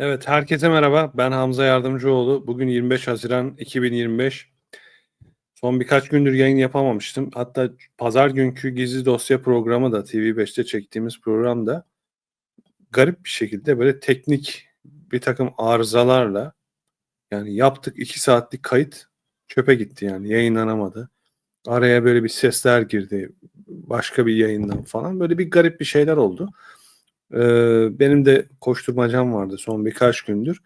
Evet, herkese merhaba. Ben Hamza Yardımcıoğlu. Bugün 25 Haziran 2025. Son birkaç gündür yayın yapamamıştım. Hatta pazar günkü gizli dosya programı da TV5'te çektiğimiz programda garip bir şekilde böyle teknik bir takım arızalarla yani yaptık 2 saatlik kayıt çöpe gitti yani yayınlanamadı. Araya böyle bir sesler girdi başka bir yayından falan böyle bir garip bir şeyler oldu. Ee, benim de koşturmacam vardı son birkaç gündür.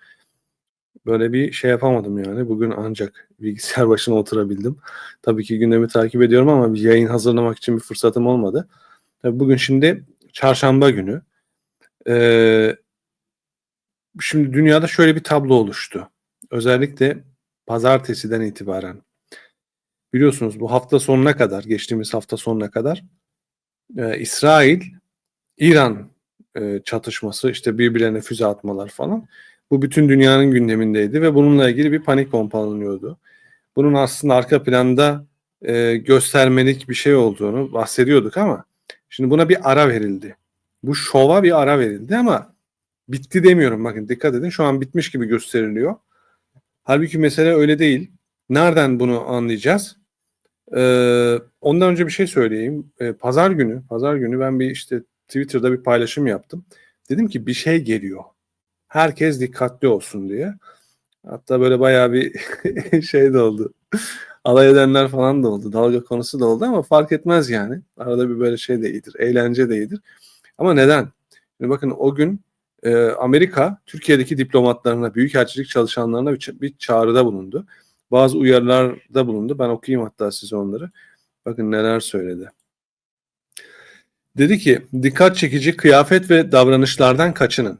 Böyle bir şey yapamadım yani. Bugün ancak bilgisayar başına oturabildim. Tabii ki gündemi takip ediyorum ama bir yayın hazırlamak için bir fırsatım olmadı. Tabii bugün şimdi çarşamba günü. Ee, şimdi dünyada şöyle bir tablo oluştu. Özellikle pazartesiden itibaren. Biliyorsunuz bu hafta sonuna kadar, geçtiğimiz hafta sonuna kadar e, İsrail, İran e, çatışması, işte birbirlerine füze atmalar falan. Bu bütün dünyanın gündemindeydi ve bununla ilgili bir panik pompalanıyordu. Bunun aslında arka planda e, göstermelik bir şey olduğunu bahsediyorduk ama şimdi buna bir ara verildi. Bu şova bir ara verildi ama bitti demiyorum. Bakın dikkat edin şu an bitmiş gibi gösteriliyor. Halbuki mesele öyle değil. Nereden bunu anlayacağız? Ee, ondan önce bir şey söyleyeyim. Ee, pazar günü, pazar günü ben bir işte Twitter'da bir paylaşım yaptım. Dedim ki bir şey geliyor. Herkes dikkatli olsun diye. Hatta böyle bayağı bir şey de oldu. Alay edenler falan da oldu. Dalga konusu da oldu ama fark etmez yani. Arada bir böyle şey de iyidir. Eğlence de iyidir. Ama neden? Şimdi bakın o gün e, Amerika Türkiye'deki diplomatlarına, büyükelçilik çalışanlarına bir, bir çağrıda bulundu. Bazı uyarılarda bulundu. Ben okuyayım hatta size onları. Bakın neler söyledi. Dedi ki dikkat çekici kıyafet ve davranışlardan kaçının.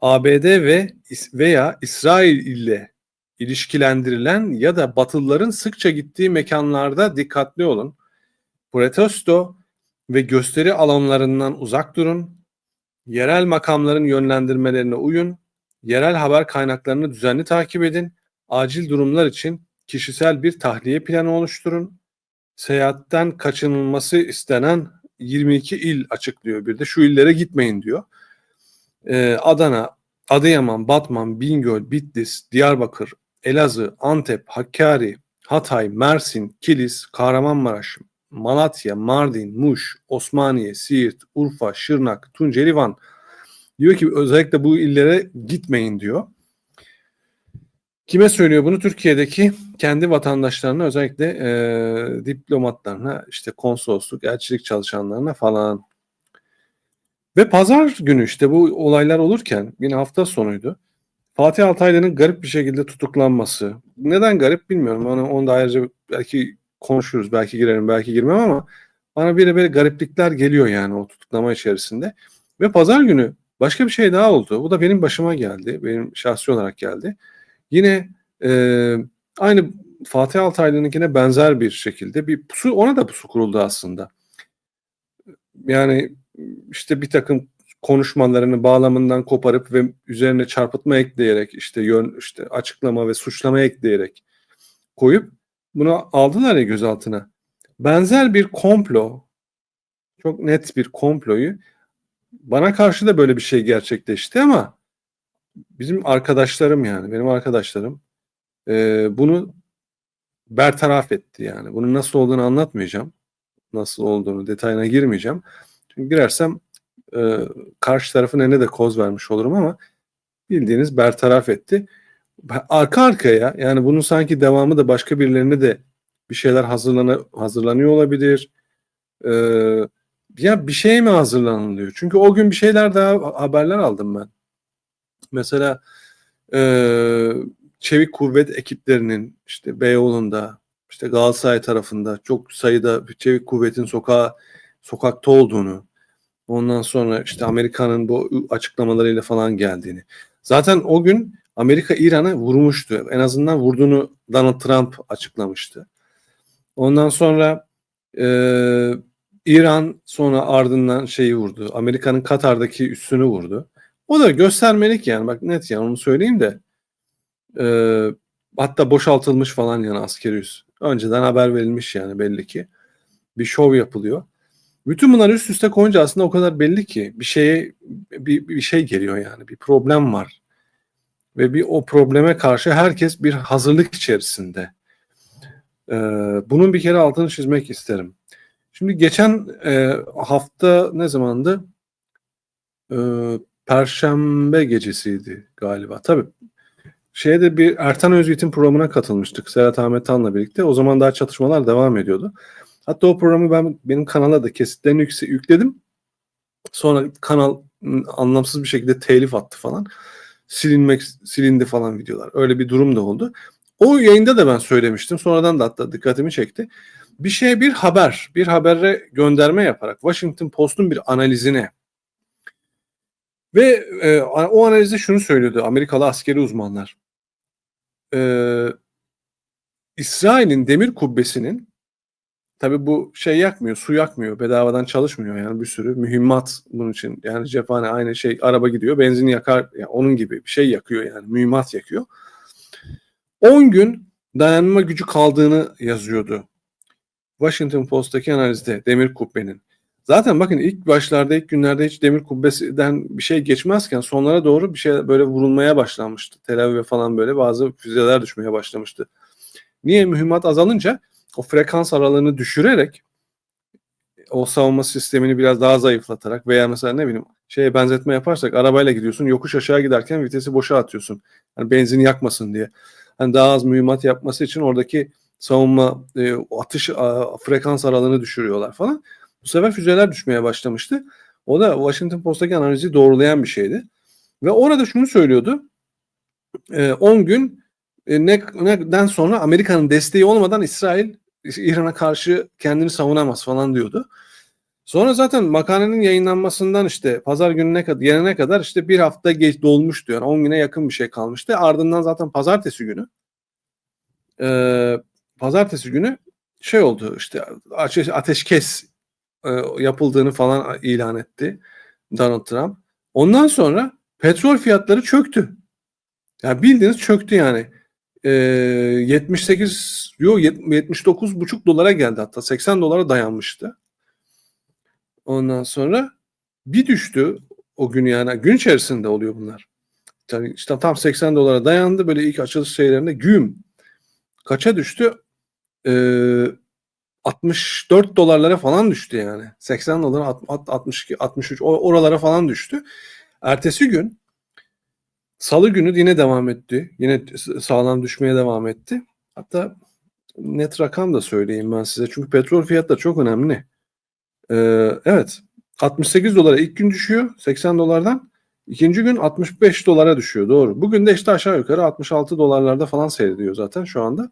ABD ve veya İsrail ile ilişkilendirilen ya da Batılıların sıkça gittiği mekanlarda dikkatli olun. Protesto ve gösteri alanlarından uzak durun. Yerel makamların yönlendirmelerine uyun. Yerel haber kaynaklarını düzenli takip edin. Acil durumlar için kişisel bir tahliye planı oluşturun. Seyahatten kaçınılması istenen 22 il açıklıyor bir de. Şu illere gitmeyin diyor. Ee, Adana, Adıyaman, Batman, Bingöl, Bitlis, Diyarbakır, Elazığ, Antep, Hakkari, Hatay, Mersin, Kilis, Kahramanmaraş, Malatya, Mardin, Muş, Osmaniye, Siirt, Urfa, Şırnak, Tunceli, Van. Diyor ki özellikle bu illere gitmeyin diyor. Kime söylüyor bunu? Türkiye'deki kendi vatandaşlarına özellikle e, diplomatlarına, işte konsolosluk, elçilik çalışanlarına falan. Ve pazar günü işte bu olaylar olurken yine hafta sonuydu. Fatih Altaylı'nın garip bir şekilde tutuklanması. Neden garip bilmiyorum. Onu, onu da ayrıca belki konuşuruz. Belki girerim, belki girmem ama bana bir böyle gariplikler geliyor yani o tutuklama içerisinde. Ve pazar günü başka bir şey daha oldu. Bu da benim başıma geldi. Benim şahsi olarak geldi. Yine e, aynı Fatih Altaylı'nınkine benzer bir şekilde bir pusu ona da pusu kuruldu aslında. Yani işte bir takım konuşmalarını bağlamından koparıp ve üzerine çarpıtma ekleyerek işte yön işte açıklama ve suçlama ekleyerek koyup bunu aldılar ya gözaltına. Benzer bir komplo çok net bir komployu bana karşı da böyle bir şey gerçekleşti ama bizim arkadaşlarım yani benim arkadaşlarım e, bunu bertaraf etti yani. Bunun nasıl olduğunu anlatmayacağım. Nasıl olduğunu detayına girmeyeceğim. Çünkü girersem e, karşı tarafın eline de koz vermiş olurum ama bildiğiniz bertaraf etti. Arka arkaya yani bunun sanki devamı da başka birilerine de bir şeyler hazırlana, hazırlanıyor olabilir. Ee, ya bir şey mi hazırlanılıyor? Çünkü o gün bir şeyler daha haberler aldım ben. Mesela e, çevik kuvvet ekiplerinin işte Beyoğlu'nda, işte Galatasaray tarafında çok sayıda çevik kuvvetin sokağa sokakta olduğunu, ondan sonra işte Amerika'nın bu açıklamalarıyla falan geldiğini. Zaten o gün Amerika İran'ı vurmuştu. En azından vurduğunu Donald Trump açıklamıştı. Ondan sonra e, İran sonra ardından şeyi vurdu. Amerika'nın Katar'daki üssünü vurdu. O da göstermelik yani bak net yani onu söyleyeyim de e, hatta boşaltılmış falan yani askeri üs. Önceden haber verilmiş yani belli ki. Bir şov yapılıyor. Bütün bunlar üst üste koyunca aslında o kadar belli ki bir şeye bir, bir şey geliyor yani bir problem var. ve bir o probleme karşı herkes bir hazırlık içerisinde. Ee, bunun bir kere altını çizmek isterim. Şimdi geçen e, hafta ne zamandı? Ee, Perşembe gecesiydi galiba. Tabii şeyde bir Ertan Özyiğit'in programına katılmıştık Serhat Ahmet Tan'la birlikte. O zaman daha çatışmalar devam ediyordu. Hatta o programı ben benim kanala da kesitlerini yükledim. Sonra kanal ım, anlamsız bir şekilde telif attı falan. Silinmek silindi falan videolar. Öyle bir durum da oldu. O yayında da ben söylemiştim. Sonradan da hatta dikkatimi çekti. Bir şeye bir haber, bir habere gönderme yaparak Washington Post'un bir analizine ve e, o analizde şunu söylüyordu Amerikalı askeri uzmanlar. E, İsrail'in demir kubbesinin tabi bu şey yakmıyor, su yakmıyor, bedavadan çalışmıyor yani bir sürü mühimmat bunun için. Yani cephane aynı şey araba gidiyor, benzin yakar, yani onun gibi bir şey yakıyor yani mühimmat yakıyor. 10 gün dayanma gücü kaldığını yazıyordu. Washington Post'taki analizde demir kubbenin. Zaten bakın ilk başlarda ilk günlerde hiç demir kubbesinden bir şey geçmezken sonlara doğru bir şey böyle vurulmaya başlanmıştı. Tel Aviv'e falan böyle bazı füzeler düşmeye başlamıştı. Niye mühimmat azalınca o frekans aralığını düşürerek o savunma sistemini biraz daha zayıflatarak veya mesela ne bileyim şeye benzetme yaparsak arabayla gidiyorsun yokuş aşağı giderken vitesi boşa atıyorsun. Yani benzin yakmasın diye. Hani daha az mühimmat yapması için oradaki savunma e, atış a, frekans aralığını düşürüyorlar falan. Bu sefer füzeler düşmeye başlamıştı. O da Washington Post'taki analizi doğrulayan bir şeydi. Ve orada şunu söylüyordu. 10 e, gün e, ne, neden sonra Amerika'nın desteği olmadan İsrail İran'a karşı kendini savunamaz falan diyordu. Sonra zaten makalenin yayınlanmasından işte pazar gününe kadar gelene kadar işte bir hafta geç dolmuş diyor. 10 güne yakın bir şey kalmıştı. Ardından zaten pazartesi günü e, pazartesi günü şey oldu işte ateş, ateşkes e, yapıldığını falan ilan etti Donald Trump. Ondan sonra petrol fiyatları çöktü. Yani bildiğiniz çöktü yani. E, 78 yo 79 buçuk dolara geldi hatta 80 dolara dayanmıştı. Ondan sonra bir düştü o gün yani gün içerisinde oluyor bunlar. Yani işte tam 80 dolara dayandı böyle ilk açılış şeylerinde güm. Kaça düştü? Ee, 64 dolarlara falan düştü yani. 80 dolar 62 63 oralara falan düştü. Ertesi gün Salı günü yine devam etti. Yine sağlam düşmeye devam etti. Hatta net rakam da söyleyeyim ben size. Çünkü petrol fiyatları çok önemli. Ee, evet 68 dolara ilk gün düşüyor 80 dolardan. İkinci gün 65 dolara düşüyor doğru. Bugün de işte aşağı yukarı 66 dolarlarda falan seyrediyor zaten şu anda.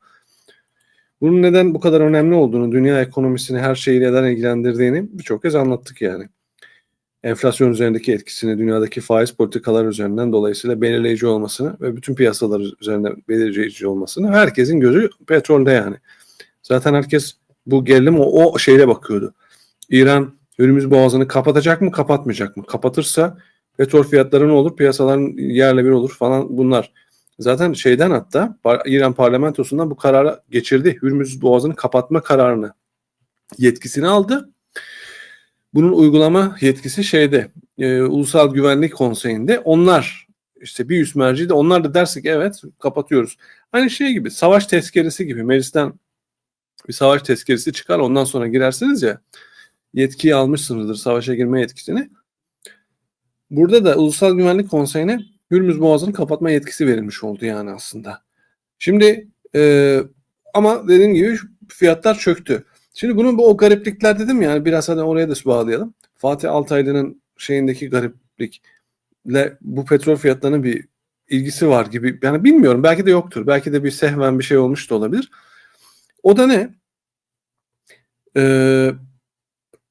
Bunun neden bu kadar önemli olduğunu, dünya ekonomisini, her şeyi neden ilgilendirdiğini birçok kez anlattık yani. Enflasyon üzerindeki etkisini, dünyadaki faiz politikalar üzerinden dolayısıyla belirleyici olmasını ve bütün piyasalar üzerinde belirleyici olmasını herkesin gözü petrolde yani. Zaten herkes bu gerilim o, o şeyle bakıyordu. İran Hürmüz Boğazı'nı kapatacak mı, kapatmayacak mı? Kapatırsa petrol fiyatları ne olur? Piyasaların yerle bir olur falan bunlar. Zaten şeyden hatta İran parlamentosundan bu kararı geçirdi. Hürmüz Boğazı'nı kapatma kararını yetkisini aldı. Bunun uygulama yetkisi şeyde e, Ulusal Güvenlik Konseyi'nde onlar işte bir üst merci de onlar da dersek evet kapatıyoruz. Hani şey gibi savaş tezkeresi gibi meclisten bir savaş tezkeresi çıkar ondan sonra girersiniz ya yetkiyi almışsınızdır savaşa girme yetkisini. Burada da Ulusal Güvenlik Konseyi'ne Hürmüz Boğazı'nı kapatma yetkisi verilmiş oldu yani aslında. Şimdi e, ama dediğim gibi fiyatlar çöktü. Şimdi bunun bu o gariplikler dedim yani biraz hadi oraya da bağlayalım. Fatih Altaylı'nın şeyindeki gariplikle bu petrol fiyatlarının bir ilgisi var gibi. Yani bilmiyorum belki de yoktur. Belki de bir sehven bir şey olmuş da olabilir. O da ne? Ee,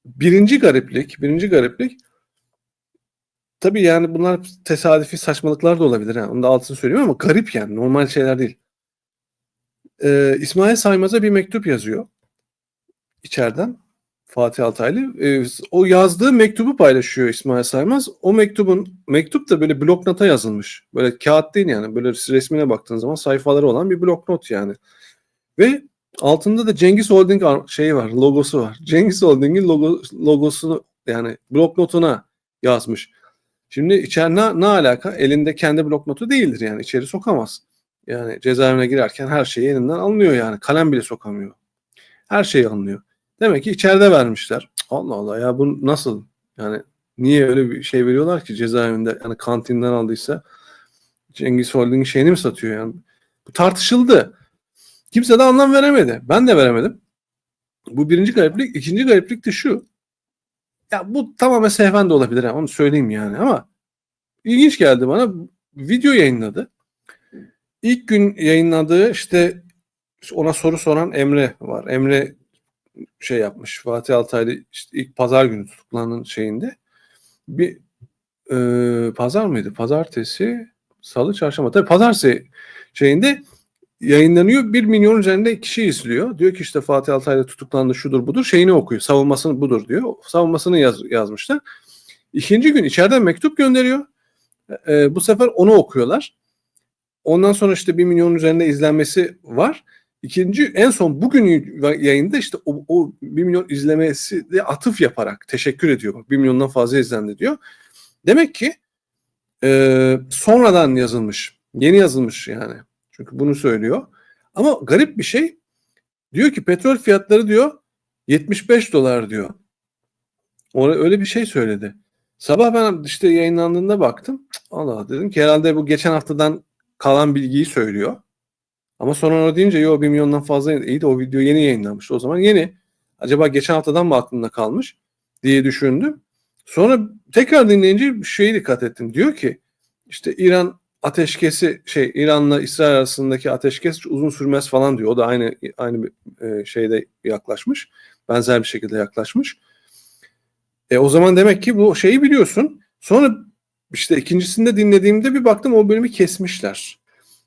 birinci gariplik, birinci gariplik tabii yani bunlar tesadüfi saçmalıklar da olabilir. Yani. Onu da altını söyleyeyim ama garip yani. Normal şeyler değil. Ee, İsmail Saymaz'a bir mektup yazıyor. içeriden Fatih Altaylı. Ee, o yazdığı mektubu paylaşıyor İsmail Saymaz. O mektubun mektup da böyle bloknota yazılmış. Böyle kağıt değil yani. Böyle resmine baktığın zaman sayfaları olan bir bloknot yani. Ve altında da Cengiz Holding şeyi var, logosu var. Cengiz Holding'in logo, logosunu yani bloknotuna yazmış. Şimdi içeri ne, ne alaka? Elinde kendi blok notu değildir yani içeri sokamaz. Yani cezaevine girerken her şeyi elinden alınıyor yani. Kalem bile sokamıyor. Her şeyi alınıyor. Demek ki içeride vermişler. Allah Allah ya bu nasıl? Yani niye öyle bir şey veriyorlar ki cezaevinde? Yani kantinden aldıysa Cengiz Holding'in şeyini mi satıyor yani? Bu tartışıldı. Kimse de anlam veremedi. Ben de veremedim. Bu birinci gariplik. ikinci gariplik de şu. Ya bu tamamen sehven de olabilir. ha, Onu söyleyeyim yani ama ilginç geldi bana. Video yayınladı. İlk gün yayınladığı işte ona soru soran Emre var. Emre şey yapmış. Fatih Altaylı işte ilk pazar günü tutuklanan şeyinde bir e, pazar mıydı? Pazartesi, salı, çarşamba. Tabii pazartesi şeyinde yayınlanıyor. Bir milyon üzerinde kişi izliyor. Diyor ki işte Fatih Altaylı tutuklandı şudur budur. Şeyini okuyor. Savunmasını budur diyor. Savunmasını yaz, yazmışlar. İkinci gün içeriden mektup gönderiyor. E, bu sefer onu okuyorlar. Ondan sonra işte bir milyon üzerinde izlenmesi var. İkinci en son bugün yayında işte o, o 1 milyon izlemesi de atıf yaparak teşekkür ediyor. Bak 1 milyondan fazla izlendi diyor. Demek ki e, sonradan yazılmış. Yeni yazılmış yani. Çünkü bunu söylüyor. Ama garip bir şey. Diyor ki petrol fiyatları diyor 75 dolar diyor. Ona öyle bir şey söyledi. Sabah ben işte yayınlandığında baktım. Allah dedim ki herhalde bu geçen haftadan kalan bilgiyi söylüyor. Ama sonra onu deyince yo 1 milyondan fazla iyi de o video yeni yayınlanmış. O zaman yeni. Acaba geçen haftadan mı aklımda kalmış diye düşündüm. Sonra tekrar dinleyince bir şeye dikkat ettim. Diyor ki işte İran ateşkesi şey İran'la İsrail arasındaki ateşkes uzun sürmez falan diyor. O da aynı aynı e, şeyde yaklaşmış. Benzer bir şekilde yaklaşmış. E o zaman demek ki bu şeyi biliyorsun. Sonra işte ikincisinde dinlediğimde bir baktım o bölümü kesmişler.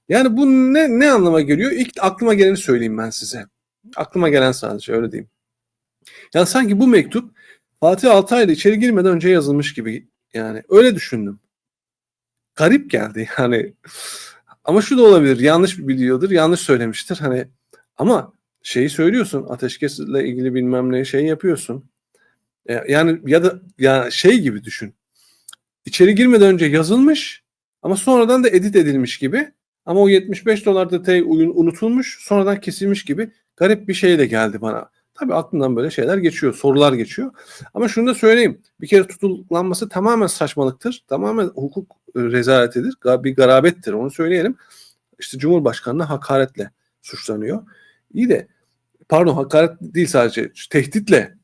Yani bu ne ne anlama geliyor? İlk aklıma geleni söyleyeyim ben size. Aklıma gelen sadece öyle diyeyim. Yani sanki bu mektup Fatih Altaylı içeri girmeden önce yazılmış gibi yani öyle düşündüm. Garip geldi yani. Ama şu da olabilir. Yanlış biliyordur. Yanlış söylemiştir. Hani ama şeyi söylüyorsun. Ateşkesle ilgili bilmem ne şey yapıyorsun. E, Yani ya da ya şey gibi düşün. İçeri girmeden önce yazılmış ama sonradan da edit edilmiş gibi. Ama o 75 dolar detayı unutulmuş, sonradan kesilmiş gibi garip bir şey de geldi bana. Tabii aklımdan böyle şeyler geçiyor, sorular geçiyor. Ama şunu da söyleyeyim. Bir kere tutuklanması tamamen saçmalıktır. Tamamen hukuk rezaletidir. ga- Bir garabettir. Onu söyleyelim. İşte Cumhurbaşkanı'na hakaretle suçlanıyor. İyi de pardon hakaret değil sadece tehditle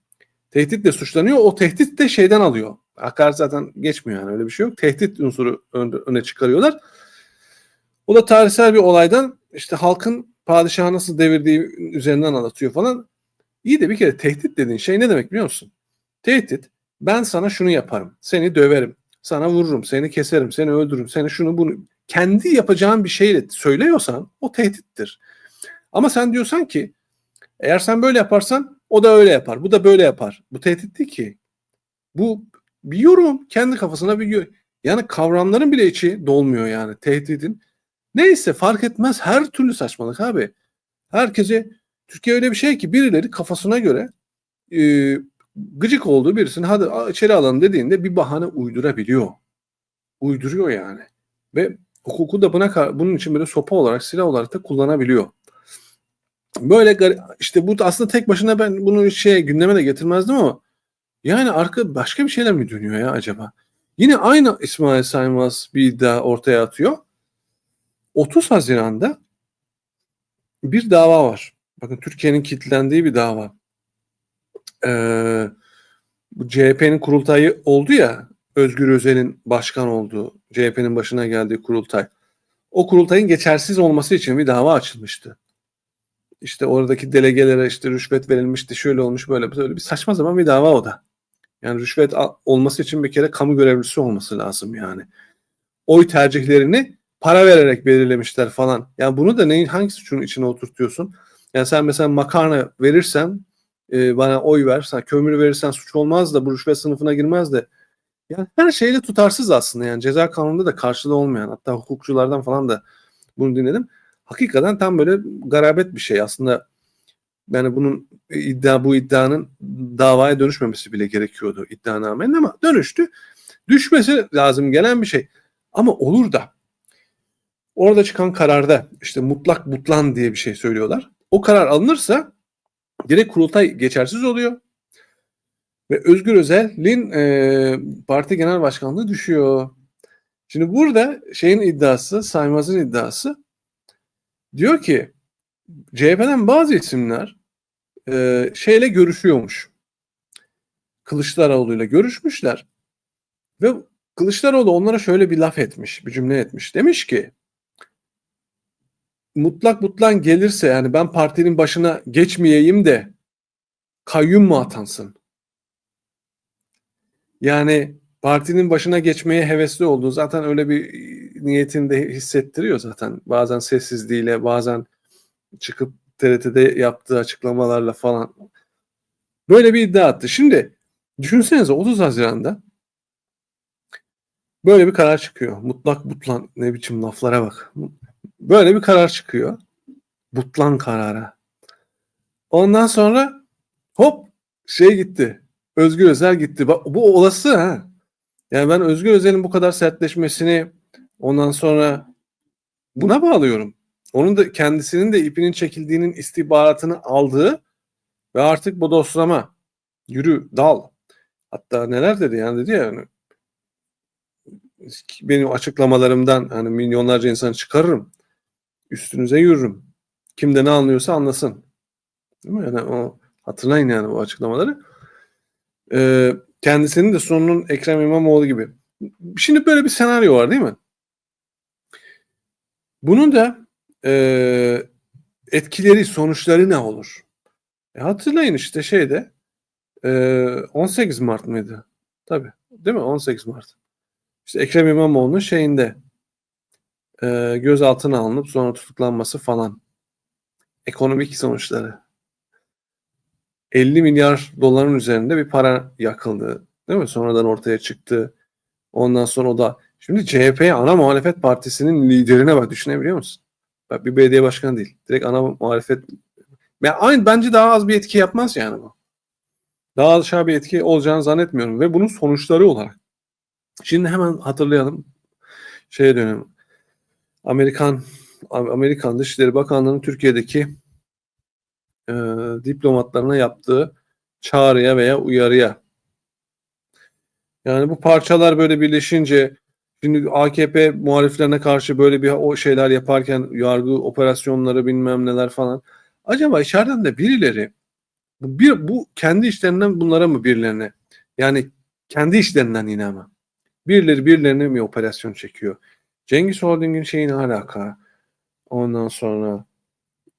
tehditle suçlanıyor. O tehdit de şeyden alıyor. Hakaret zaten geçmiyor yani öyle bir şey yok. Tehdit unsuru öne çıkarıyorlar. O da tarihsel bir olaydan işte halkın padişahı nasıl devirdiği üzerinden anlatıyor falan. İyi de bir kere tehdit dediğin şey ne demek biliyor musun? Tehdit ben sana şunu yaparım. Seni döverim. Sana vururum. Seni keserim. Seni öldürürüm. Seni şunu bunu. Kendi yapacağın bir şeyle söylüyorsan o tehdittir. Ama sen diyorsan ki eğer sen böyle yaparsan o da öyle yapar. Bu da böyle yapar. Bu tehdit değil ki. Bu bir yorum. Kendi kafasına bir. Yani kavramların bile içi dolmuyor yani tehdidin. Neyse fark etmez her türlü saçmalık abi. Herkese Türkiye öyle bir şey ki birileri kafasına göre e, gıcık olduğu birisini hadi içeri alalım dediğinde bir bahane uydurabiliyor. Uyduruyor yani. Ve hukuku da buna bunun için böyle sopa olarak silah olarak da kullanabiliyor. Böyle işte bu da aslında tek başına ben bunu şey gündeme de getirmezdim ama yani arka başka bir şeyler mi dönüyor ya acaba? Yine aynı İsmail Saymaz bir iddia ortaya atıyor. 30 Haziran'da bir dava var. Bakın Türkiye'nin kilitlendiği bir dava. Ee, bu CHP'nin kurultayı oldu ya Özgür Özel'in başkan olduğu CHP'nin başına geldiği kurultay. O kurultayın geçersiz olması için bir dava açılmıştı. İşte oradaki delegelere işte rüşvet verilmişti, şöyle olmuş böyle böyle bir saçma zaman bir dava o da. Yani rüşvet olması için bir kere kamu görevlisi olması lazım yani. Oy tercihlerini para vererek belirlemişler falan. Yani bunu da neyin hangi suçun içine oturtuyorsun? Yani sen mesela makarna verirsen e, bana oy ver, sen kömür verirsen suç olmaz da bu rüşvet sınıfına girmez de. Yani her şeyle tutarsız aslında yani ceza kanununda da karşılığı olmayan hatta hukukçulardan falan da bunu dinledim. Hakikaten tam böyle garabet bir şey aslında. Yani bunun iddia bu iddianın davaya dönüşmemesi bile gerekiyordu iddianamenin ama dönüştü. Düşmesi lazım gelen bir şey. Ama olur da orada çıkan kararda işte mutlak butlan diye bir şey söylüyorlar. O karar alınırsa direkt kurultay geçersiz oluyor. Ve Özgür Özel'in e, parti genel başkanlığı düşüyor. Şimdi burada şeyin iddiası, Saymaz'ın iddiası diyor ki CHP'den bazı isimler e, şeyle görüşüyormuş. Kılıçdaroğlu'yla görüşmüşler. Ve Kılıçdaroğlu onlara şöyle bir laf etmiş, bir cümle etmiş. Demiş ki mutlak mutlan gelirse yani ben partinin başına geçmeyeyim de kayyum mu atansın? Yani partinin başına geçmeye hevesli olduğu zaten öyle bir niyetini de hissettiriyor zaten. Bazen sessizliğiyle, bazen çıkıp TRT'de yaptığı açıklamalarla falan. Böyle bir iddia attı. Şimdi düşünsenize 30 Haziran'da böyle bir karar çıkıyor. Mutlak butlan ne biçim laflara bak. Böyle bir karar çıkıyor. Butlan karara. Ondan sonra hop şey gitti. Özgür Özel gitti. Bak, bu olası ha. Yani ben Özgür Özel'in bu kadar sertleşmesini ondan sonra buna bağlıyorum. Onun da kendisinin de ipinin çekildiğinin istihbaratını aldığı ve artık bu doslama yürü dal. Hatta neler dedi yani dedi ya yani benim açıklamalarımdan hani milyonlarca insanı çıkarırım. Üstünüze yürürüm. Kim de ne anlıyorsa anlasın. Değil mi? Yani o hatırlayın yani bu açıklamaları. Ee, kendisinin de sonunun Ekrem İmamoğlu gibi. Şimdi böyle bir senaryo var değil mi? Bunun da e, etkileri, sonuçları ne olur? E, hatırlayın işte şeyde e, 18 Mart mıydı? Tabii. Değil mi? 18 Mart. İşte Ekrem İmamoğlu'nun şeyinde e, gözaltına alınıp sonra tutuklanması falan. Ekonomik sonuçları. 50 milyar doların üzerinde bir para yakıldı. Değil mi? Sonradan ortaya çıktı. Ondan sonra o da şimdi CHP ana muhalefet partisinin liderine bak düşünebiliyor musun? Bak bir belediye başkanı değil. Direkt ana muhalefet yani aynı bence daha az bir etki yapmaz yani bu. Daha aşağı bir etki olacağını zannetmiyorum ve bunun sonuçları olarak. Şimdi hemen hatırlayalım. Şeye dönelim. Amerikan Amerikan Dışişleri Bakanlığı'nın Türkiye'deki e, diplomatlarına yaptığı çağrıya veya uyarıya. Yani bu parçalar böyle birleşince şimdi AKP muhaliflerine karşı böyle bir o şeyler yaparken yargı operasyonları bilmem neler falan. Acaba içeriden de birileri bu, bir, bu kendi işlerinden bunlara mı birilerine yani kendi işlerinden yine ama birileri birilerine mi operasyon çekiyor? Cengiz Holding'in şeyine alaka. Ondan sonra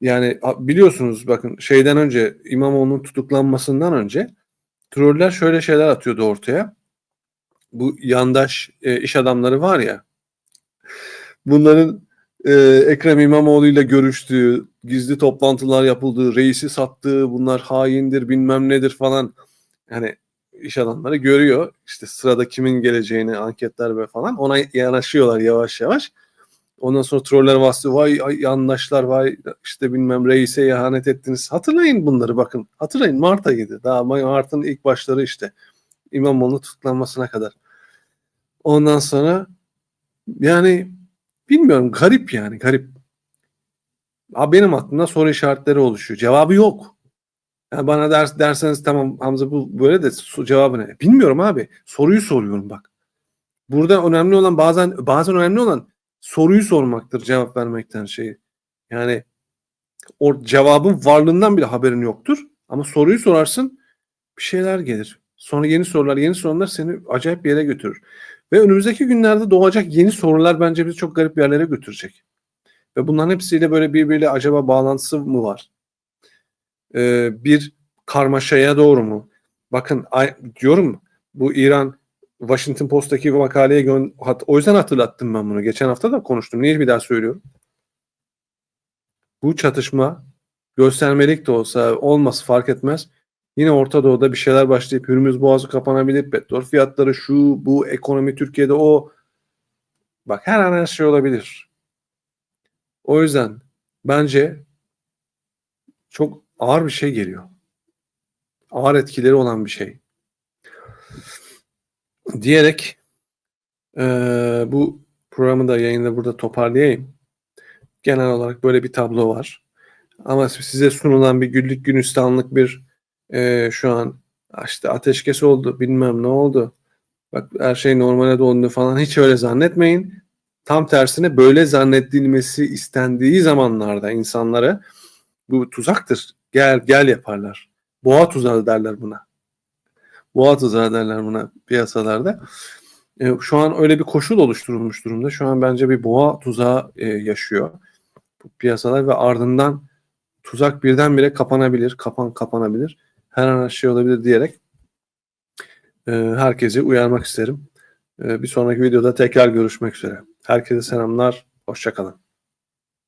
yani biliyorsunuz bakın şeyden önce İmamoğlu'nun tutuklanmasından önce troller şöyle şeyler atıyordu ortaya. Bu yandaş e, iş adamları var ya bunların e, Ekrem İmamoğlu ile görüştüğü, gizli toplantılar yapıldığı, reisi sattığı, bunlar haindir bilmem nedir falan. Yani iş adamları görüyor. işte sırada kimin geleceğini anketler ve falan ona yanaşıyorlar yavaş yavaş. Ondan sonra troller vasfı vay ay, vay işte bilmem reise ihanet ettiniz. Hatırlayın bunları bakın. Hatırlayın Mart ayıydı. Daha Mart'ın ilk başları işte. İmamoğlu tutuklanmasına kadar. Ondan sonra yani bilmiyorum garip yani garip. Abi benim aklımda soru işaretleri oluşuyor. Cevabı yok. Yani bana ders, derseniz tamam Hamza bu böyle de cevabı ne? Bilmiyorum abi. Soruyu soruyorum bak. Burada önemli olan bazen bazen önemli olan soruyu sormaktır cevap vermekten şey. Yani o cevabın varlığından bile haberin yoktur. Ama soruyu sorarsın bir şeyler gelir. Sonra yeni sorular, yeni sorular seni acayip bir yere götürür. Ve önümüzdeki günlerde doğacak yeni sorular bence bizi çok garip yerlere götürecek. Ve bunların hepsiyle böyle birbiriyle acaba bağlantısı mı var? Ee, bir karmaşaya doğru mu? Bakın diyorum bu İran Washington Post'taki makaleye gön o yüzden hatırlattım ben bunu. Geçen hafta da konuştum. Niye bir daha söylüyorum? Bu çatışma göstermelik de olsa olması fark etmez. Yine Orta Doğu'da bir şeyler başlayıp Hürmüz Boğazı kapanabilir. Petrol fiyatları şu, bu, ekonomi Türkiye'de o. Bak her an her şey olabilir. O yüzden bence çok ağır bir şey geliyor. Ağır etkileri olan bir şey diyerek Ee, bu programı da yayında burada toparlayayım. Genel olarak böyle bir tablo var. Ama size sunulan bir güllük gülistanlık bir e, şu an işte ateşkes oldu bilmem ne oldu. Bak her şey normale döndü falan hiç öyle zannetmeyin. Tam tersine böyle zannedilmesi istendiği zamanlarda insanlara bu tuzaktır. Gel gel yaparlar. Boğa tuzağı derler buna. Boğa tuzağı derler buna piyasalarda. E, şu an öyle bir koşul oluşturulmuş durumda. Şu an bence bir boğa tuzağı e, yaşıyor bu piyasalar ve ardından tuzak birdenbire kapanabilir, kapan kapanabilir. Her an her şey olabilir diyerek e, herkesi uyarmak isterim. E, bir sonraki videoda tekrar görüşmek üzere. Herkese selamlar, hoşçakalın.